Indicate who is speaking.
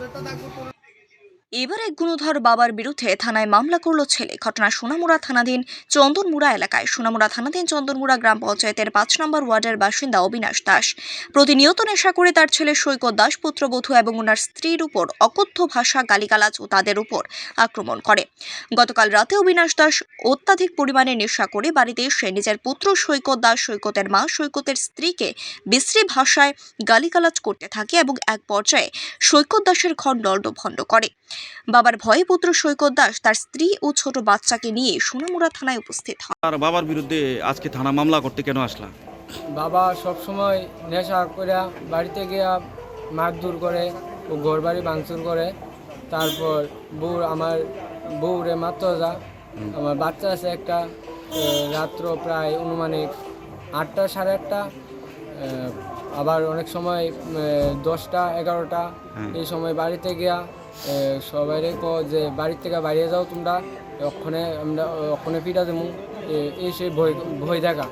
Speaker 1: Entonces. এবার এক গুণধর বাবার বিরুদ্ধে থানায় মামলা করল ছেলে। ঘটনা সোনামুড়া থানাধীন চন্দনমুড়া এলাকায়। সোনামুড়া থানাধীন চন্দনমুড়া গ্রাম পঞ্চায়েতের পাঁচ নম্বর ওয়ার্ডের বাসিন্দা অবিনাশ দাস। প্রতিনিয়ত নেশা করে তার ছেলে সৈকত দাস পুত্রবধূ এবং ওনার স্ত্রীর উপর অকথ্য ভাষা, গালিগালাজ ও তাদের উপর আক্রমণ করে। গতকাল রাতে অবিনাশ দাস অত্যাধিক পরিমাণে নেশা করে বাড়িতে এসে নিজের পুত্র সৈকত দাস, সৈকতের মা, সৈকতের স্ত্রীকে বিশ্রী ভাষায় গালিগালাজ করতে থাকে এবং এক পর্যায়ে সৈকত দাসের ঘর দণ্ডভণ্ড করে। বাবার ভয়ে পুত্র সৈকত দাস তার স্ত্রী ও ছোট বাচ্চাকে নিয়ে সোনামুড়া থানায় উপস্থিত হয়
Speaker 2: আর বাবার বিরুদ্ধে আজকে থানা মামলা করতে কেন আসলাম
Speaker 3: বাবা সব সময় নেশা করে বাড়িতে গিয়া মারধর করে ও ঘর বাড়ি ভাঙচুর করে। তারপর বউ আমার বউরে মারতে যা। আমার বাচ্চা আছে একটা রাত্র প্রায় অনুমানিক আটটা সাড়ে আটটা আবার অনেক সময় দশটা এগারোটা এই সময় বাড়িতে গিয়া এ, ক যে বাড়ির থেকে বাইরে যাও তোমরা ওখানে আমরা ওখানে পিঠা দেবো এই সেই ভয় ভয় দেখা